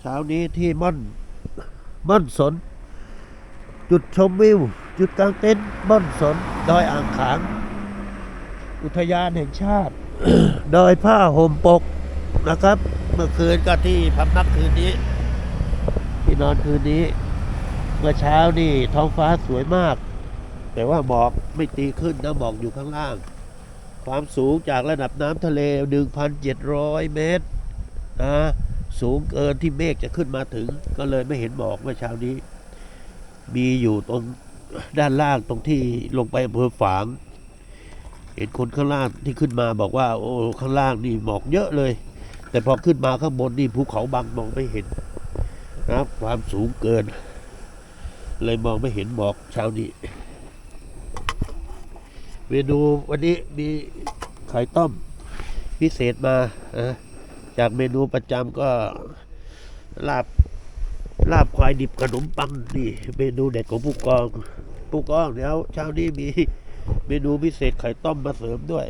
เช้านี้ที่ม่อนม่อนสน จุดชมวิว จุดกลางเต็นท์ม่อนสนดอยอ่างขาง อุทยานแห่งชาติดอยผ้าห่มปกนะครับ เมื่อคืนก็ที่พำนักคืนนี้ ที่นอนคืนนี้ เมื่อเช้านี่ท้องฟ้าสวยมาก แต่ว่าหมอกไม่ตีขึ้นนะหมอกอยู่ข้างล่าง ความสูงจากระดับน้ำทะเล 1,700 เมตรนะ สูงเกินที่เมฆจะขึ้นมาถึง ก็เลยไม่เห็นหมอกเมื่อเช้านี้ มีอยู่ตรงด้านล่างตรงที่ลงไปอำเภอฝาง เห็นคนข้างล่างที่ขึ้นมาบอกว่า โอ้ข้างล่างนี่หมอกเยอะเลย แต่พอขึ้นมาข้างบนนี่ภูเขาบังมองไม่เห็นนะครับความสูงเกิน เลยมองไม่เห็นหมอกเช้านี้เมนูวันนี้มีไข่ต้มพิเศษมานะ จากเมนูประจำก็ลาบลาบควายดิบขนมปังนี่เมนูเด็ดของผู้กองผู้กองเดี๋ยวเช้านี้มีเมนูพิเศษไข่ต้มมาเสริมด้วย